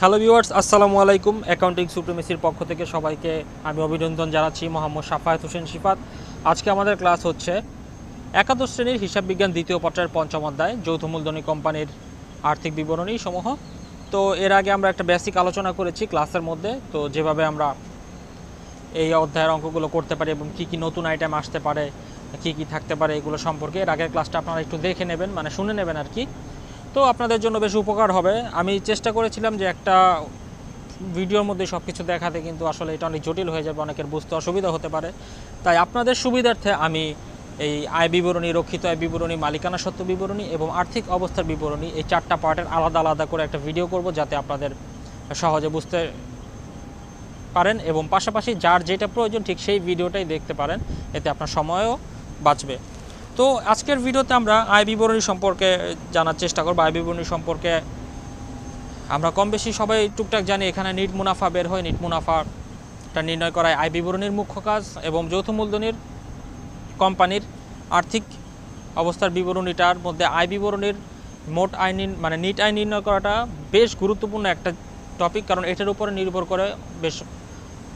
Hello viewers আসসালামু আলাইকুম accounting সুপ্রিমেসির পক্ষ থেকে সবাইকে আমি অভিনন্দন জানাচ্ছি মোহাম্মদ সাফায়েত হোসেন শিফাত। আজকে আমাদের ক্লাস হচ্ছে একাদশ শ্রেণির হিসাব বিজ্ঞান দ্বিতীয় পত্রের পঞ্চম অধ্যায়, যৌথ মূলধনী কোম্পানির আর্থিক বিবরণী সমূহ তো এর আগে আমরা একটা বেসিক আলোচনা করেছি ক্লাসের মধ্যে। তো যেভাবে আমরা এই অধ্যায়ের অঙ্কগুলো করতে পারি এবং কী কী নতুন আইটেম আসতে পারে, কী কী থাকতে পারে এগুলো সম্পর্কে এর আগের ক্লাসটা আপনারা একটু দেখে নেবেন মানে শুনে নেবেন আর কি। তো আপনাদের জন্য বেশ উপকার হবে। আমি চেষ্টা করেছিলাম যে একটা ভিডিওর মধ্যে সব কিছু দেখাতে, কিন্তু আসলে এটা অনেক জটিল হয়ে যাবে, অনেকের বুঝতে অসুবিধা হতে পারে। তাই আপনাদের সুবিধার্থে আমি এই আয় বিবরণী, রক্ষিত আয় বিবরণী, মালিকানা সত্ত্ব বিবরণী এবং আর্থিক অবস্থার বিবরণী, এই চারটা পার্টের আলাদা আলাদা করে একটা ভিডিও করব যাতে আপনাদের সহজে বুঝতে পারেন এবং পাশাপাশি যার যেটা প্রয়োজন ঠিক সেই ভিডিওটাই দেখতে পারেন। এতে আপনার সময়ও বাঁচবে। তো আজকের ভিডিওতে আমরা আয় বিবরণী সম্পর্কে জানার চেষ্টা করব। আয় বিবরণী সম্পর্কে আমরা কম বেশি সবাই টুকটাক জানি, এখানে নিট মুনাফা বের হয়, নিট মুনাফাটা নির্ণয় করায় আয় বিবরণীর মুখ্য কাজ এবং যৌথ মূলধনীর কোম্পানির আর্থিক অবস্থার বিবরণীটার মধ্যে আয় বিবরণীর মোট আয় মানে নিট আয় নির্ণয় করাটা বেশ গুরুত্বপূর্ণ একটা টপিক কারণ এটার উপরে নির্ভর করে বেশ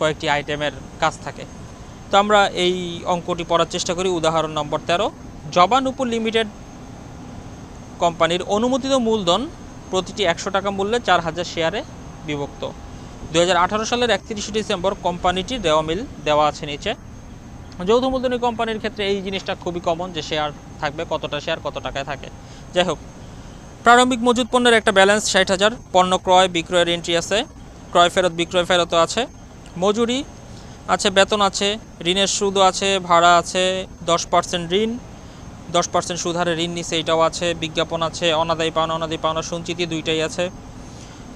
কয়েকটি আইটেমের কাজ থাকে। তো আমরা এই অঙ্কটি পড়ার চেষ্টা করি। উদাহরণ নম্বর তেরো। জবানুপুর লিমিটেড কোম্পানির অনুমোদিত মূলধন প্রতিটি একশো টাকা মূল্যে চার হাজার শেয়ারে বিভক্ত। দু হাজার আঠারো সালের একত্রিশে ডিসেম্বর কোম্পানিটির দেওয়া মিল দেওয়া আছে নিচে। যৌথ মূলধনী কোম্পানির ক্ষেত্রে এই জিনিসটা খুবই কমন যে শেয়ার থাকবে, কতটা শেয়ার, কত টাকায় থাকে। যাই হোক, প্রারম্ভিক মজুত পণ্যের একটা ব্যালেন্স ষাট হাজার। পণ্য ক্রয়, বিক্রয়ের এন্ট্রি আছে। ক্রয় ফেরত, বিক্রয় ফেরতও আছে। মজুরি আছে, বেতন আছে, ঋণের সুদও আছে, ভাড়া আছে, দশ পার্সেন্ট ঋণ। দশ পার্সেন্ট সুদ হারে ঋণ নিছে এটাও আছে, বিজ্ঞাপন আছে, অনাদায়ী পাওনা অনাদায়ী পাওনা সঞ্চিতি দুইটাই আছে।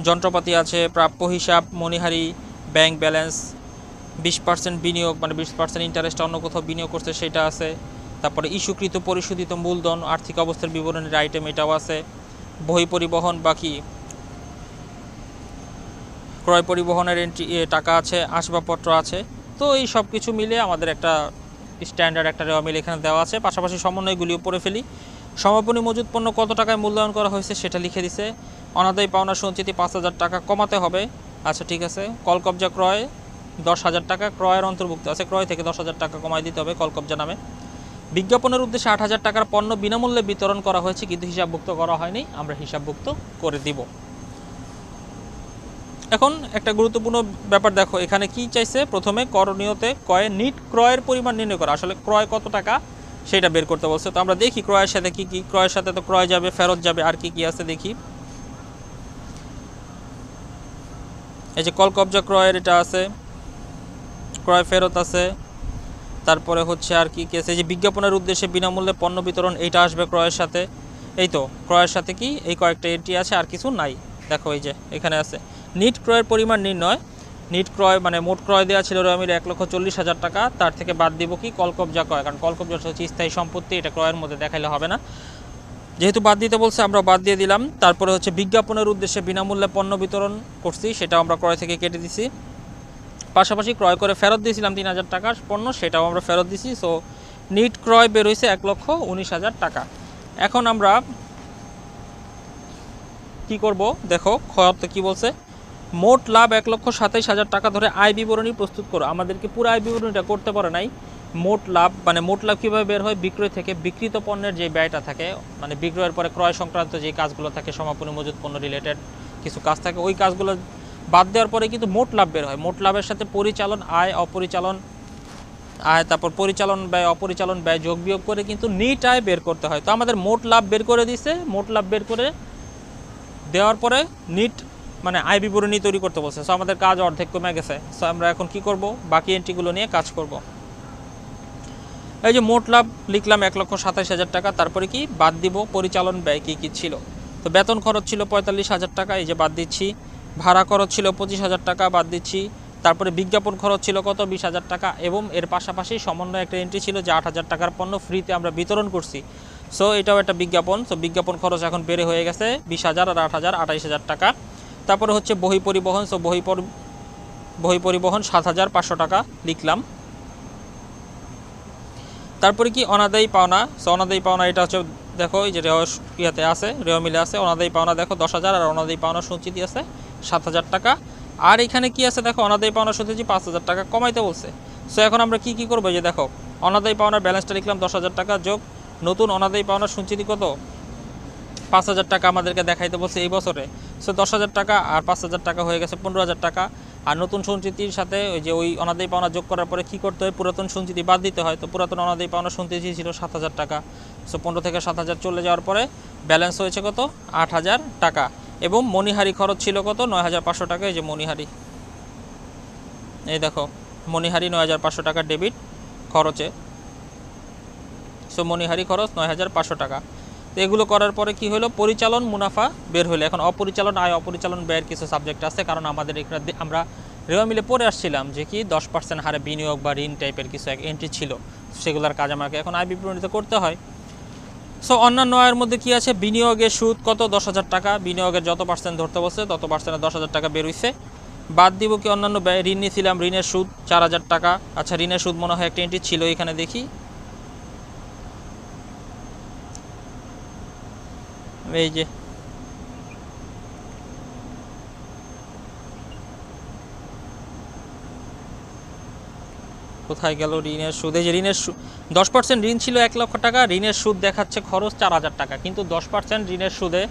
যন্ত্রপাতি আছে, প্রাপ্য হিসাব মণিহারি ব্যাংক ব্যালেন্স, বিশ পার্সেন্ট বিনিয়োগ মানে বিশ পার্সেন্ট ইন্টারেস্ট অন্য কোথাও বিনিয়োগ করছে সেটা আছে। তারপরে ইস্যুকৃত পরিশোধিত মূলধন, আর্থিক অবস্থার বিবরণের আইটেম এটাও আছে। বই পরিবহন বাকি, ক্রয় পরিবহনের এন্ট্রি টাকা আছে, আসবাবপত্র আছে। তো এই সব কিছু মিলে আমাদের একটা স্ট্যান্ডার্ড একটা রেওয়া মিল এখানে দেওয়া আছে। পাশাপাশি সমন্বয়গুলিও পড়ে ফেলি। সমাপনী মজুদ পণ্য কত টাকায় মূল্যায়ন করা হয়েছে সেটা লিখে দিছে। অনাদায়ী পাওনা সঞ্চিতি পাঁচ হাজার টাকা কমাতে হবে। আচ্ছা ঠিক আছে। কলকবজা ক্রয় দশ হাজার টাকা। ক্রয়ের অন্তর্ভুক্ত আছে। ক্রয় থেকে দশ হাজার টাকা কমাই দিতে হবে কলকবজা নামে। বিজ্ঞাপনের উদ্দেশ্যে আট হাজার টাকার পণ্য বিনামূল্যে বিতরণ করা হয়েছে, কিন্তু হিসাবভুক্ত করা হয়নি। আমরা হিসাবভুক্ত করে দিব। এখন একটা গুরুত্বপূর্ণ ব্যাপার দেখো, এখানে কি চাইছে? প্রথমে করণীয়তে কয়ে নিট ক্রয়ের পরিমাণ নির্ণয় করা। আসলে ক্রয় কত টাকা সেটা বের করতে বলছে। তো আমরা দেখি ক্রয়ের সাথে কি কি, ক্রয়ের সাথে তো ক্রয় যাবে, ফেরত যাবে, আর কি কি আছে দেখি। এই যে কল কবজা ক্রয়ের এটা আছে, ক্রয় ফেরত আছে। তারপরে হচ্ছে আর কি কি আছে? এই যে বিজ্ঞাপনের উদ্দেশ্যে বিনামূল্যে পণ্য বিতরণ, এইটা আসবে ক্রয়ের সাথে। এই তো, ক্রয়ের সাথে কি এই কয়েকটা এটি আছে, আর কিছু নাই। দেখো এই যে, এখানে আছে। নিট ক্রয়ের পরিমাণ নির্ণয়। নিট ক্রয় মানে মোট ক্রয় দেওয়া ছিল রমির এক লক্ষ চল্লিশ হাজার টাকা। তার থেকে বাদ দিব কি? কলকবজা ক্রয়। কারণ কলকবজা হচ্ছে স্থায়ী সম্পত্তি, এটা ক্রয়ের মধ্যে দেখাইলে হবে না। যেহেতু বাদ দিতে বলছে, আমরা বাদ দিয়ে দিলাম। তারপরে হচ্ছে বিজ্ঞাপনের উদ্দেশ্যে বিনামূল্যে পণ্য বিতরণ করছি, সেটাও আমরা ক্রয় থেকে কেটে দিছি। পাশাপাশি ক্রয় করে ফেরত দিয়েছিলাম তিন হাজার টাকার পণ্য, সেটাও আমরা ফেরত দিছি। সো নিট ক্রয় বের হয়েছে এক লক্ষ উনিশ হাজার টাকা। এখন আমরা কি করব? দেখো খয়াতে কি বলছে? মোট লাভ এক লক্ষ সাতাইশ হাজার টাকা ধরে আয় বিবরণী প্রস্তুত করো। আমাদেরকে পুরো আয় বিবরণীটা করতে পারে নাই। মোট লাভ মানে মোট লাভ কীভাবে বের হয়? বিক্রয় থেকে বিকৃত পণ্যের যে ব্যয়টা থাকে মানে বিক্রয়ের পরে ক্রয় সংক্রান্ত যে কাজগুলো থাকে, সমাপনী মজুত পণ্য রিলেটেড কিছু কাজ থাকে, ওই কাজগুলো বাদ দেওয়ার পরে কিন্তু মোট লাভ বের হয়। মোট লাভের সাথে পরিচালন, আয়, অপরিচালন, আয়, তারপর পরিচালন ব্যয়, অপরিচালন ব্যয় যোগ বিয়োগ করে কিন্তু নিট আয় বের করতে হয়। তো আমাদের মোট লাভ বের করে দিছে, মোট লাভ বের করে দেওয়ার পরে নিট মানে আয় বিবরণী তৈরি করতে বলছে। সো আমাদের কাজ অর্ধেক কমে গেছে। সো আমরা এখন কি করব? বাকি এন্ট্রিগুলো নিয়ে কাজ করব। এই যে মোট লাভ লিখলাম এক লক্ষ সাতাশ হাজার টাকা। তারপরে কি? বাদ দিব, পরিচালন ব্যয় কী কী ছিল? তো বেতন খরচ ছিল পঁয়তাল্লিশ হাজার টাকা। এই যে বাদ দিচ্ছি। ভাড়া খরচ ছিল পঁচিশ হাজার টাকা, বাদ দিচ্ছি। তারপরে বিজ্ঞাপন খরচ ছিল কত? বিশ হাজার টাকা। এবং এর পাশাপাশি সমন্বয় একটা এন্ট্রি ছিল যে আট হাজার টাকার পণ্য ফ্রিতে আমরা বিতরণ করছি। সো এটাও একটা বিজ্ঞাপন। সো বিজ্ঞাপন খরচ এখন বেড়ে হয়ে গেছে বিশ হাজার আর আট হাজার আঠাইশ হাজার টাকা। তারপরে হচ্ছে বহি পরিবহন। সো বহি বহি পরিবহন সাত হাজার পাঁচশো টাকা লিখলাম। তারপরে কি? অনাদায়ী পাওনা। সো অনাদায়ী পাওনা এটা হচ্ছে, দেখো, এই যে রেও ইয়াতে আছে রেও মিলে আছে। অনাদায়ী পাওনা দেখো দশ হাজার আর অনাদায়ী পাওনা সঞ্চিতি আছে সাত হাজার টাকা। আর এখানে কি আছে? দেখো, অনাদায়ী পাওনা সঞ্চিতি পাঁচ হাজার টাকা, কমাইতে বলছে। সো এখন আমরা কি কি করব? যে দেখো, অনাদায়ী পাওনার ব্যালেন্সটা লিখলাম দশ হাজার টাকা যোগ নতুন অনাদায়ী পাওনার সঞ্চিতি কত? পাঁচ হাজার টাকা আমাদেরকে দেখাইতে বলছে এই বছরে। সো দশ হাজার টাকা আর পাঁচ হাজার টাকা হয়ে গেছে পনেরো হাজার টাকা। আর নতুন সঞ্চিতির সাথে ওই যে ওই অনাদায়ী পাওনা যোগ করার পরে কী করতে হয়? পুরাতন সঞ্চিতি বাদ দিতে হয়। তো পুরাতন অনাদায়ী পাওনা সঞ্চিতি ছিল সাত হাজার টাকা। সো পনেরো থেকে সাত হাজার চলে যাওয়ার পরে ব্যালেন্স হয়েছে কত? আট হাজার টাকা। এবং মণিহারি খরচ ছিল কত? নয় হাজার পাঁচশো টাকা। এই যে মণিহারি। এই দেখো, মণিহারি নয় হাজার পাঁচশো টাকা ডেবিট খরচে। সো মনিহারি খরচ নয় হাজার পাঁচশো টাকা। তো এগুলো করার পরে কি হলো? পরিচালন মুনাফা বের হলো। এখন অপরিচালন আয়, অপরিচালন ব্যয়ের কিছু সাবজেক্ট আছে। কারণ আমাদের এখানে আমরা রেওয়া মিলে পড়ে আসছিলাম যে কি দশ পার্সেন্ট হারে বিনিয়োগ বা ঋণ টাইপের কিছু এক এন্ট্রি ছিল। সেগুলোর কাজ আমাকে এখন আয় বিবরণীতে করতে হয়। সো অন্যান্য আয়ের মধ্যে কি আছে? বিনিয়োগের সুদ কত? দশ হাজার টাকা। বিনিয়োগের যত পার্সেন্ট ধরতে বলছে তত পার্সেন্টে দশ হাজার টাকা বেরোইছে বাদ দিব কি অন্যান্য ব্যয়? ঋণ নিয়েছিলাম ঋণের সুদ চার হাজার টাকা। আচ্ছা ঋণের সুদ মনে হয় একটা এন্ট্রি ছিল, এখানে দেখি। এই যে। কোথায় গেল ঋণের সুদ? এই যে ঋণের দশ পার্সেন্ট ঋণ ছিল এক লক্ষ টাকা, ঋণের সুদ দেখাচ্ছে খরচ চার হাজার টাকা। কিন্তু দশ পার্সেন্ট ঋণের সুদে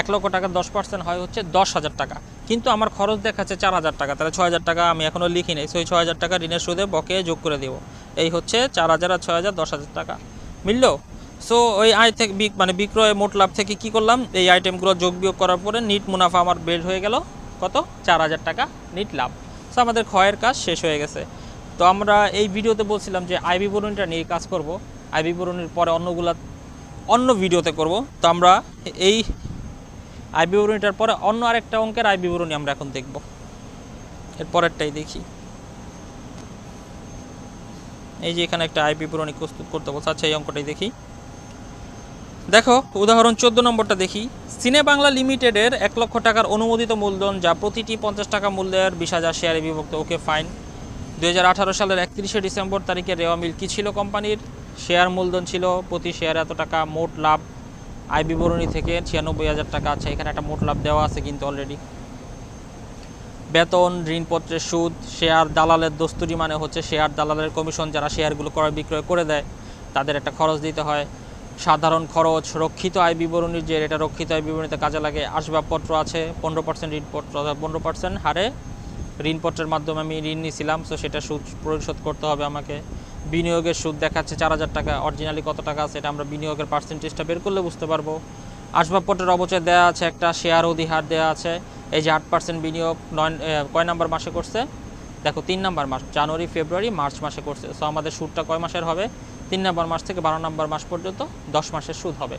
এক লক্ষ টাকা দশ পার্সেন্ট হয় হচ্ছে দশ হাজার টাকা। কিন্তু আমার খরচ দেখাচ্ছে চার হাজার টাকা। তাহলে ছয় হাজার টাকা আমি এখনও লিখি নেই। সেই ছয় হাজার টাকা ঋণের সুদে বকে যোগ করে দেবো। এই হচ্ছে চার হাজার আর ছয় হাজার দশ হাজার টাকা। মিলল? সো ওই আয় থেকে বিক- মানে বিক্রয় মোট লাভ থেকে কি করলাম? এই আইটেমগুলো যোগ বিয়োগ করার পরে নিট মুনাফা আমার বের হয়ে গেল। কত? চার হাজার টাকা নিট লাভ। সো আমাদের ক্ষয়ের কাজ শেষ হয়ে গেছে। তো আমরা এই ভিডিওতে বলছিলাম যে আই বিবরণীটা নিয়ে কাজ করব। আই বিবরণীর পরে অন্যগুলা অন্য ভিডিওতে করব। তো আমরা এই আই বিবরণীটার পরে অন্য আরেকটা অঙ্কের আই বিবরণী আমরা এখন দেখব। এর পরেরটাই দেখি। এই যে এখানে একটা আই বিবরণী প্রস্তুত করতে বলছে। আচ্ছা এই অঙ্কটাই দেখি। দেখো, উদাহরণ চোদ্দ নম্বরটা দেখি। সিনে বাংলা লিমিটেডের এক লক্ষ টাকার অনুমোদিত মূলধন যা প্রতিটি পঞ্চাশ টাকা মূল্যের বিশ হাজার শেয়ারে বিভক্ত। Okay, fine. দু হাজার আঠারো সালের একত্রিশে ডিসেম্বর তারিখে রেওয়া মিল কী ছিল কোম্পানির? শেয়ার মূলধন ছিল প্রতি শেয়ার এত টাকা, মোট লাভ। আয় বিবরণী থেকে ছিয়ানব্বই হাজার টাকা। আচ্ছা এখানে একটা মোট লাভ দেওয়া আছে কিন্তু অলরেডি বেতন, ঋণপত্রের সুদ, শেয়ার দালালের দস্তুরি মানে হচ্ছে শেয়ার দালালের কমিশন যারা শেয়ারগুলো ক্রয় বিক্রয় করে দেয়, তাদের একটা খরচ দিতে হয়। সাধারণ খরচ, রক্ষিত আয় বিবরণীর যে এটা রক্ষিত আয় বিবরণীতে কাজে লাগে, আসবাবপত্র আছে, পনেরো পার্সেন্ট ঋণপত্র পনেরো পার্সেন্ট হারে ঋণপত্রের মাধ্যমে আমি ঋণ নিয়েছিলাম সো সেটা সুদ পরিশোধ করতে হবে আমাকে। বিনিয়োগের সুদ দেখাচ্ছে চার হাজার টাকা অরিজিনালি কত টাকা আছে, এটা আমরা বিনিয়োগের পার্সেন্টেজটা বের করলে বুঝতে পারব। আসবাবপত্রের অবচয় দেওয়া আছে, একটা শেয়ার অধিহার দেওয়া আছে, এই যে আট পার্সেন্ট বিনিয়োগ, নয় কয় নাম্বার মাসে করছে? দেখো, তিন নাম্বার মাস, জানুয়ারি, ফেব্রুয়ারি, মার্চ মাসে করছে সো আমাদের সুদটা কয় মাসের হবে? তিন নম্বর মাস থেকে বারো নম্বর মাস পর্যন্ত দশ মাসের সুদ হবে।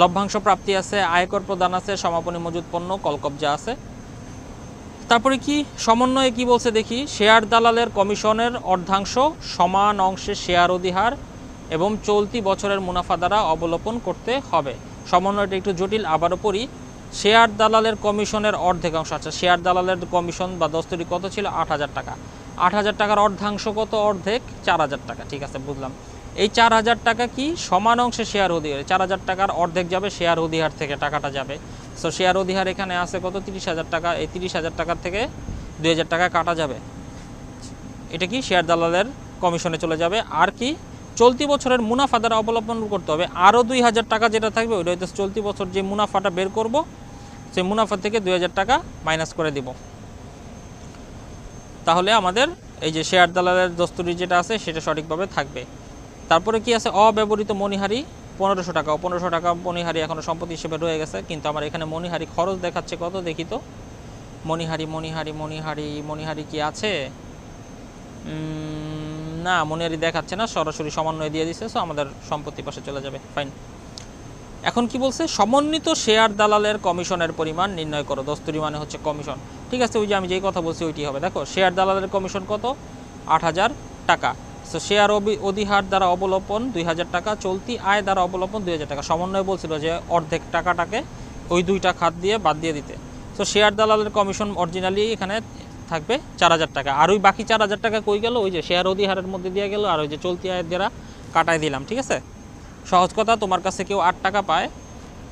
লভ্যাংশ প্রাপ্তি আছে, আয়কর প্রদান আছে, সমাপনী মজুদ পণ্য কলকবজা আছে। তারপরে কি? সমন্বয়ে কি বলছে দেখি? শেয়ার দালালের কমিশনের অর্ধাংশ সমান অংশে শেয়ার অধিহার এবং চলতি বছরের মুনাফা দ্বারা অবলোপন করতে হবে। সমন্বয়টা একটু জটিল, আবারও পড়ি। শেয়ার দালালের কমিশনের অর্ধেকাংশ আচ্ছা শেয়ার দালালের কমিশন বা দস্তরি কত ছিল? আট হাজার টাকা। আট হাজার টাকার অর্ধাংশ কত? অর্ধেক চার হাজার টাকা। ঠিক আছে, বুঝলাম। এই চার হাজার টাকা কি সমান অংশে শেয়ার অধিহার? চার হাজার টাকার অর্ধেক যাবে শেয়ার অধিহার থেকে টাকাটা যাবে। সো শেয়ার অধিহার এখানে আছে কত? তিরিশ হাজার টাকা। এই তিরিশ হাজার টাকার থেকে দুই হাজার টাকা কাটা যাবে। এটা কি? শেয়ার দালালের কমিশনে চলে যাবে। আর কি? চলতি বছরের মুনাফা দ্বারা অবলম্বন করতে হবে। আরও দুই হাজার টাকা যেটা থাকবে, ওইটা হয়তো চলতি বছর যে মুনাফাটা বের করব, সেই মুনাফা থেকে দুই হাজার টাকা মাইনাস করে দিব। তাহলে আমাদের এই যে শেয়ার দালালের দস্তুরি যেটা আছে, সেটা সঠিকভাবে থাকবে। তারপরে কি আছে? অব্যবহৃত মণিহারি পনেরোশো টাকা। পনেরোশো টাকা মণিহারি এখনও সম্পত্তি হিসেবে রয়ে গেছে। কিন্তু আমার এখানে মণিহারি খরচ দেখাচ্ছে কত দেখি তো? মণিহারি মণিহারি মণিহারি মণিহারি কি আছে? না, মণিহারি দেখাচ্ছে না। সরাসরি সমন্বয় দিয়ে দিচ্ছে সো আমাদের সম্পত্তি পাশে চলে যাবে। ফাইন এখন কি বলছে? সমন্বিত শেয়ার দালালের কমিশনের পরিমাণ নির্ণয় করো। দস্তুরি মানে হচ্ছে কমিশন। ঠিক আছে, ওই যে আমি যেই কথা বলছি, ওইটি হবে। দেখো, শেয়ার দালালের কমিশন কত? আট হাজার টাকা। সো শেয়ার অধিহার দ্বারা অবলম্বন দুই হাজার টাকা, চলতি আয় দ্বারা অবলম্বন দুই হাজার টাকা। সমন্বয় বলছিল যে অর্ধেক টাকাটাকে ওই দুইটা খাত দিয়ে বাদ দিয়ে দিতে। সো শেয়ার দালালের কমিশন অরিজিনালি এখানে থাকবে চার হাজার টাকা। আর ওই বাকি চার হাজার টাকা কই গেল? ওই যে শেয়ার অধিহারের মধ্যে দিয়ে গেল, আর ওই যে চলতি আয়ের দ্বারা কাটায় দিলাম, ঠিক আছে? সহজ কথা, তোমার কাছে কেউ আট টাকা পায়,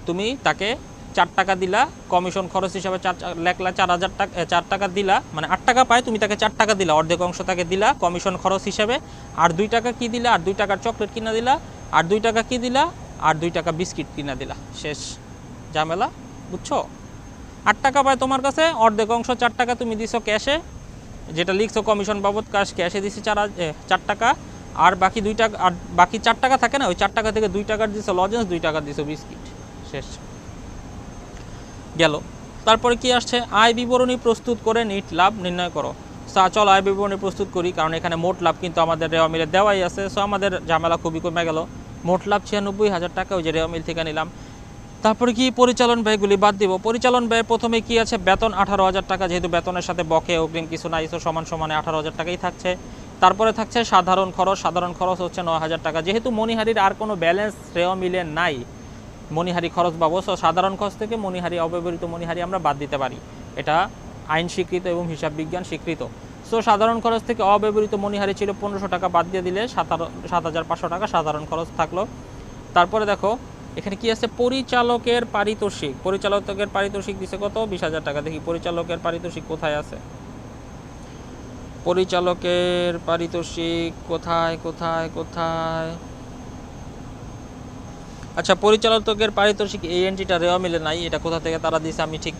তুমি তাকে চার টাকা দিলা কমিশন খরচ হিসাবে চার লেখলা চার হাজার টাকা চার টাকা দিলা মানে আট টাকা পায়, তুমি তাকে চার টাকা দিলা, অর্ধেক অংশ তাকে দিলা কমিশন খরচ হিসাবে। আর দুই টাকা কি দিলা? আর দুই টাকার চকলেট কিনা দিলা, আর দুই টাকা কি দিলা? আর দুই টাকা বিস্কিট কিনা দিলা। শেষ। ঝামেলা, বুঝছ? আট টাকা পায় তোমার কাছে, অর্ধেক অংশ চার টাকা তুমি দিছো ক্যাশে যেটা লিখছো কমিশন বাবদ ক্যাশ ক্যাশে দিছি চার চার টাকা। আর বাকি দুই টাকা আর বাকি চার টাকা থাকে না? ওই চার টাকা থেকে দুই টাকার দিছো লজেন্স দুই টাকা দিছো বিস্কিট শেষ। গেল। তারপরে কি আসছে? আয় বিবরণী প্রস্তুত করে নিট লাভ নির্ণয় করো। সা, চল আয় বিবরণী প্রস্তুত করি, কারণ এখানে মোট লাভ কিন্তু আমাদের রেওয়া মিলে দেওয়াই আছে। সো, আমাদের ঝামেলা খুবই কমে গেল। মোট লাভ ছিয়ানব্বই হাজার টাকা ওই যে রেওয়া মিল থেকে নিলাম। তারপরে কি পরিচালন ব্যয়গুলি বাদ দিব? পরিচালন ব্যয় প্রথমে কি আছে? বেতন আঠারো হাজার টাকা, যেহেতু বেতনের সাথে বকে অগ্রিম কিছু নাই, সো সমান সমানে আঠারো হাজার টাকাই থাকছে। তারপরে থাকছে সাধারণ খরচ সাধারণ খরচ হচ্ছে ন হাজার টাকা। যেহেতু মনিহারির আর কোনো ব্যালেন্স রেওয়া মিলে নাই মণিহারি খরচ সো সাধারণ খরচ থেকে মণিহারি, অব্যবহৃত মণিহারি আমরা বাদ দিতে পারি। এটা আইন স্বীকৃত এবং হিসাব বিজ্ঞান স্বীকৃত। সো সাধারণ খরচ থেকে অব্যবহৃত মণিহারি ছিল পনেরোশো টাকা, বাদ দিয়ে দিলে সাত হাজার পাঁচশো টাকা সাধারণ খরচ থাকল। তারপরে দেখো, এখানে কি আছে? পরিচালকের পারিতোষিক। পরিচালকের পারিতোষিক দিছে কত? বিশ হাজার টাকা। দেখি, পরিচালকের পারিতোষিক কোথায় আছে? পরিচালকের পারিতোষিক কোথায় কোথায় কোথায়? আচ্ছা পরিচালকের পারিতোষিক এই এন্ট্রিটা রেওয়া মিলে নাই, এটা কোথা থেকে তারা দিছে আমি ঠিক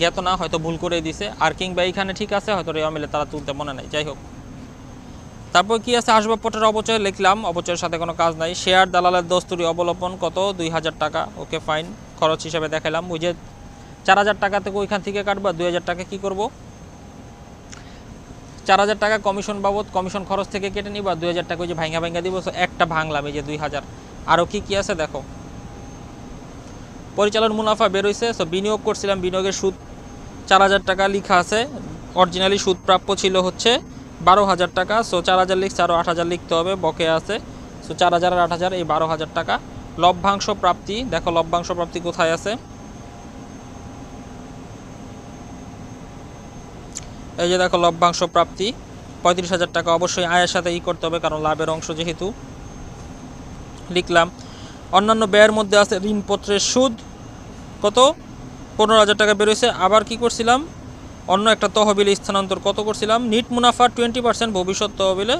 জ্ঞাত না, হয়তো ভুল করে দিছে। আর কিংবা এইখানে ঠিক আছে, হয়তো রেওয়া মিলে তারা তুলতে মনে নাই, যাই হোক। তারপর কি আছে? আসবাবপত্রের অপচয় লিখলাম, অপচয়ের সাথে কোনো কাজ নাই। শেয়ার দালালের দস্তুরি অবলম্বন কত? দুই হাজার টাকা। Okay, fine. খরচ হিসেবে দেখালাম ওই যে চার হাজার টাকা থেকে ওইখান থেকে কাটবা, দুই হাজার টাকা কী করব? চার হাজার টাকা কমিশন বাবদ, কমিশন খরচ থেকে কেটে নিবা, দুই হাজার টাকা ওই যে ভাঙ্গা ভাঙ্গা দিব একটা ভাঙলাম, এই যে দুই হাজার। আরও কি কি আছে দেখো। পরিচালন মুনাফা বেরোইছে সো বিনিয়োগ করছিলাম, বিনিয়োগের সুদ চার হাজার টাকা লেখা আছে। অরিজিনালি সুদ প্রাপ্য ছিল হচ্ছে বারো হাজার টাকা সো চার হাজার লিখছে আরও আট হাজার লিখতে হবে, বকে আছে। সো চার হাজার আর আট হাজার, এই বারো হাজার টাকা। লভ্যাংশ প্রাপ্তি, দেখো লভ্যাংশ প্রাপ্তি কোথায় আছে? এই যে দেখো লভ্যাংশ প্রাপ্তি, পঁয়ত্রিশ হাজার টাকা অবশ্যই আয়ের সাথে ই করতে হবে, কারণ লাভের অংশ যেহেতু। লিখলাম। অন্যান্য ব্যয়ের মধ্যে আছে ঋণপত্রের সুদ, কত? পনেরো হাজার টাকা বেরোয়েছে। আবার কি করছিলাম? অন্য একটা তহবিলে স্থানান্তর কত করছিলাম? নিট মুনাফা টোয়েন্টি পার্সেন্ট ভবিষ্যৎ তহবিলে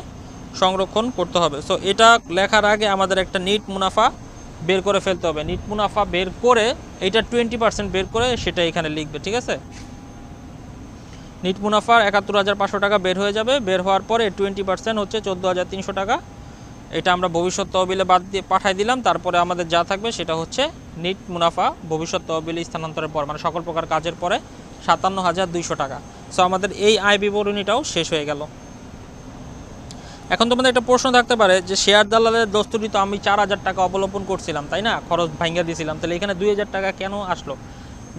সংরক্ষণ করতে হবে। সো এটা লেখার আগে আমাদের একটা নিট মুনাফা বের করে ফেলতে হবে। নিট মুনাফা বের করে, এইটা টোয়েন্টি পার্সেন্ট বের করে সেটা এখানে লিখবে, ঠিক আছে? নিট মুনাফার একাত্তর হাজার পাঁচশো টাকা বের হয়ে যাবে। বের হওয়ার পরে টোয়েন্টি পার্সেন্ট হচ্ছে চোদ্দ হাজার তিনশো টাকা। এটা আমরা ভবিষ্যৎ তহবিলে বাদ দিয়ে পাঠাই দিলাম, তারপরে আমাদের যা থাকবে সেটা হচ্ছে নিট মুনাফা ভবিষ্যৎ তহবিলে স্থানান্তরের পর মানে সকল প্রকার কাজের পরে সাতান্ন হাজার দুইশো টাকা। সো আমাদের এই আয় বিবরণীটাও শেষ হয়ে গেল। এখন তোমাদের একটা প্রশ্ন থাকতে পারে যে, শেয়ার দালালের দস্তুরি তো আমি চার হাজার টাকা অবলম্বন করছিলাম, তাই না? খরচ ভাঙ্গা দিয়েছিলাম তাহলে এখানে দুই হাজার টাকা কেন আসলো?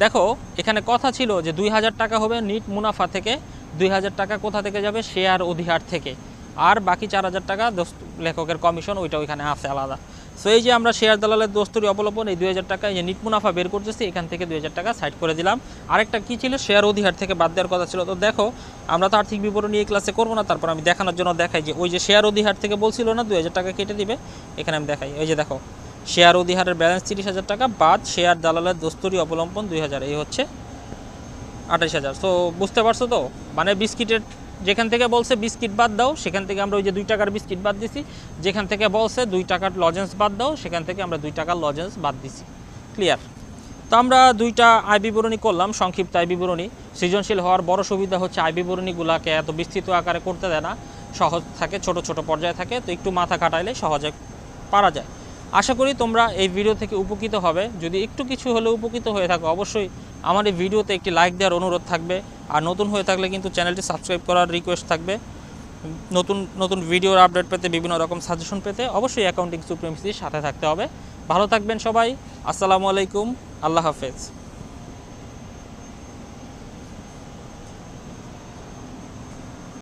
দেখো, এখানে কথা ছিল যে দুই হাজার টাকা হবে নিট মুনাফা থেকে, দুই হাজার টাকা কোথা থেকে যাবে? শেয়ার অধিহার থেকে। আর বাকি চার হাজার টাকা লেখকের কমিশন ওইটা ওইখানে আছে আলাদা। সো এই যে আমরা শেয়ার দালালের দোস্তরি অবলম্বন, এই দুই হাজার টাকা এই যে নিট মুনাফা বের করতেছি, এখান থেকে দুই হাজার টাকা সাইড করে দিলাম। আরেকটা কি ছিল? শেয়ার অধিহার থেকে বাদ দেওয়ার কথা ছিল। তো দেখো, আমরা তো আর্থিক বিবরণী এই ক্লাসে করব না, তারপর আমি দেখানোর জন্য দেখাই যে ওই যে শেয়ার অধিহার থেকে বলছিল না, দুই হাজার টাকা কেটে দিবে, এখানে আমি দেখাই। ওই যে দেখো শেয়ার অধিহারের ব্যালেন্স তিরিশ হাজার টাকা, বাদ শেয়ার দালালের দোস্তরি অবলম্বন দুই হাজার, এই হচ্ছে আঠাশ হাজার। সো বুঝতে পারছ তো? মানে বিস্কিটের যেখান থেকে বলছে বিস্কিট বাদ দাও, সেখান থেকে আমরা ওই যে দুই টাকার বিস্কিট বাদ দিছি। যেখান থেকে বলছে দুই টাকার লজেন্স বাদ দাও, সেখান থেকে আমরা দুই টাকার লজেন্স বাদ দিছি। ক্লিয়ার তো আমরা দুইটা আয় বিবরণী করলাম, সংক্ষিপ্ত আয় বিবরণী সৃজনশীল হওয়ার বড় সুবিধা হচ্ছে আয় বিবরণীগুলোকে এত বিস্তৃত আকারে করতে দেয় না। সহজ থাকে, ছোট ছোট পর্যায়ে থাকে, তো একটু মাথা খাটাইলে সহজে পারা যায়। আশা করি তোমরা এই ভিডিও থেকে উপকৃত হবে। যদি একটু কিছু হলে উপকৃত হয়ে থাকো, অবশ্যই আমার এই ভিডিওতে একটি লাইক দেওয়ার অনুরোধ থাকবে। আর নতুন হয়ে থাকলে কিন্তু চ্যানেলটি সাবস্ক্রাইব করার রিকোয়েস্ট থাকবে। নতুন নতুন ভিডিওর আপডেট পেতে, বিভিন্ন রকম সাজেশন পেতে অবশ্যই অ্যাকাউন্টিং সুপ্রিমসির সাথে থাকতে হবে। ভালো থাকবেন সবাই। আসসালামু আলাইকুম। আল্লাহ হাফেজ।